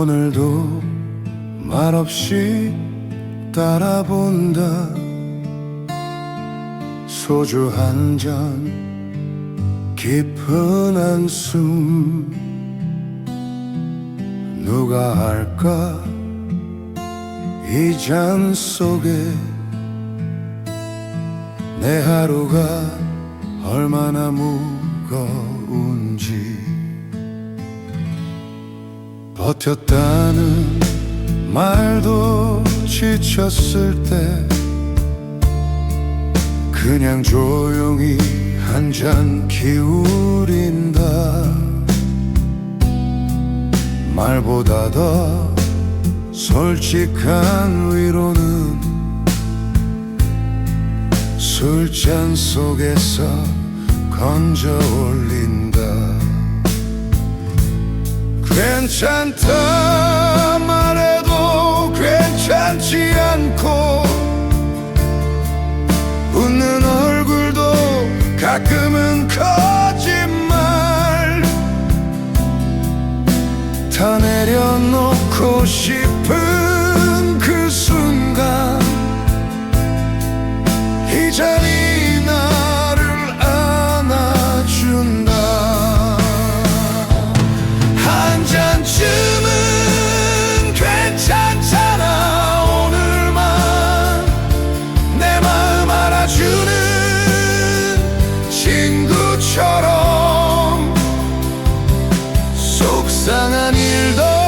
오늘도 말없이 따라본다. 소주 한 잔 깊은 한숨. 누가 알까? 이 잔 속에 내 하루가 얼마나 무거운지 버텼다는 말도 지쳤을 때 그냥 조용히 한 잔 기울인다. 말보다 더 솔직한 위로는 술잔 속에서 건져 올린다 괜찮다 말해도 괜찮지 않고 웃는 얼굴도 가끔은 거짓말 다 내려놓고 싶은 속상한 일도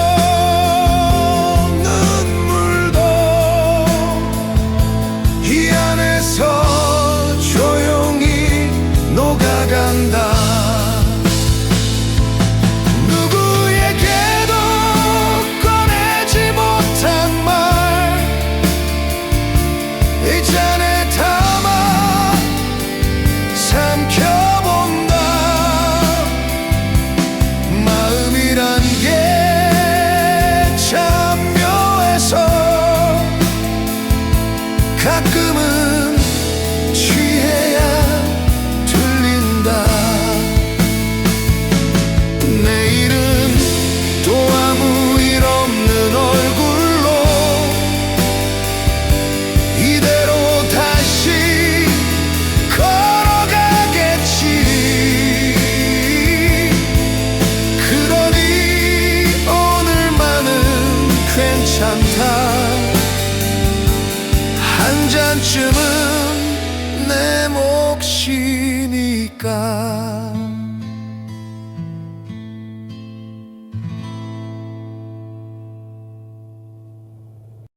가끔은 취해야 들린다. 내일은 또 아무 일 없는 얼굴로 이대로 다시 걸어가겠지. 그러니 오늘만은 괜찮다 한 잔쯤은 내 몫이니까